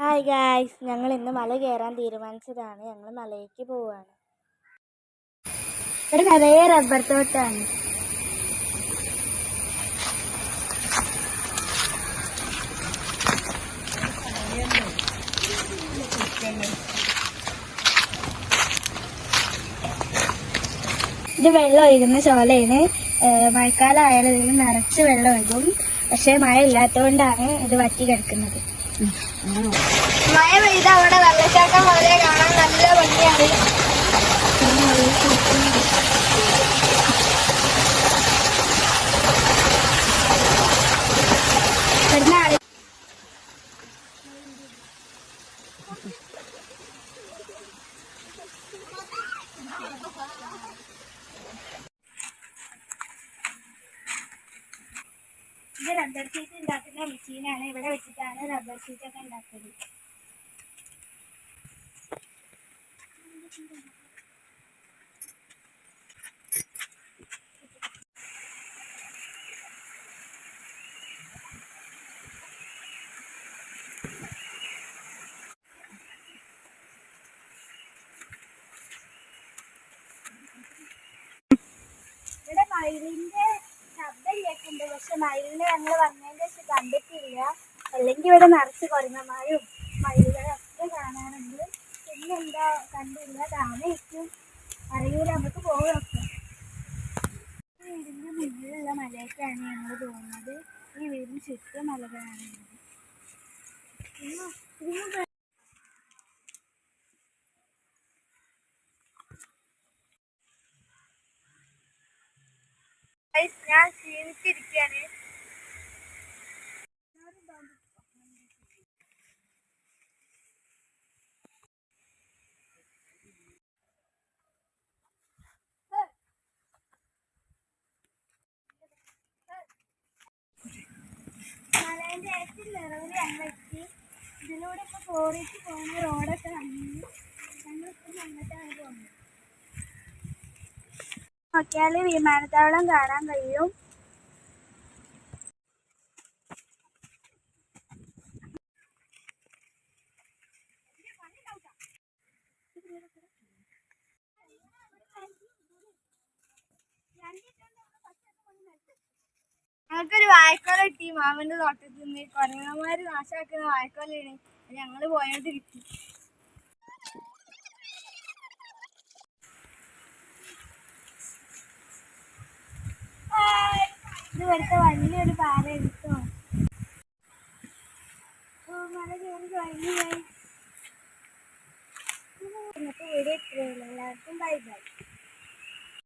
Hi guys ഞങ്ങൾ ഇന്ന് മല കയറാൻ തീരുമാനിച്ചതാണ്. ഞങ്ങൾ മലയിലേക്ക് പോവുകയാണ്. ഇവിടെ നിറയെ റബ്ബർ തോട്ടാണ്. ഇത് വെള്ളം ഒഴുകുന്ന ചോലയാണ്. മഴക്കാലം ആയാലും ഇതിൽ നിറച്ച് വെള്ളം ഒഴുകും. പക്ഷെ മഴ ഇല്ലാത്തതുകൊണ്ടാണ് ഇത് വറ്റി കിടക്കുന്നത്. മഴ പെയ്ത അവിടെ വെള്ളച്ചാട്ടം പോലെ കാണാൻ നല്ല ഭംഗിയാണ്. ഇത് റബ്ബർ ഷീറ്റ് ഉണ്ടാക്കുന്ന മെഷീനാണ് ഇവിടെ വെച്ചിട്ടാണ് റബ്ബർ ഷീറ്റ് ഒക്കെ ഉണ്ടാക്കുന്നത് ഇവിടെ മയിലിന്റെ കേൾക്കുന്നുണ്ട് പക്ഷെ മയിലിനെ ഞങ്ങൾ വന്നതിന്റെ ശേഷം കണ്ടിട്ടില്ല. അല്ലെങ്കിൽ ഇവിടെ നിറച്ച് കുരങ്ങന്മാരും മയിലുകളും ഒക്കെ കാണാറുണ്ട്. പിന്നെന്താ കണ്ടില്ല. താമസിക്കും അറിയൂല. നമുക്ക് പോകണൊക്കെ ഈ വീടിന്റെ മുന്നിലുള്ള മലയൊക്കെയാണ് ഞങ്ങൾ പോകുന്നത്. ഈ വീടിന് ചുറ്റും മലകളാണ്. ഞാൻ ഇതിലൂടെ ഇപ്പൊ കോറിക്ക് പോകുന്ന റോഡൊക്കെ വന്നു ഞങ്ങൾ ഇപ്പൊ അങ്ങോട്ടാണ് പോകുന്നത് നോക്കിയാൽ വിമാനത്താവളം കാണാൻ കഴിയും. ഞങ്ങൾക്കൊരു വായ്ക്കോല കിട്ടി. മാമന്റെ തോട്ടത്തിൽ നിന്ന് കൊരങ്ങന്മാര് നാശാക്കുന്ന വായ്ക്കോലാണ് ഞങ്ങൾ പോയത് കിട്ടി ഇത് ഇവിടുത്തെ വലിയൊരു പാറ എടുത്തോ? മല കയറി കഴിഞ്ഞു ഇന്നത്തെ വീഡിയോ ഇത്രയേ എല്ലാവർക്കും ബൈ ബൈ.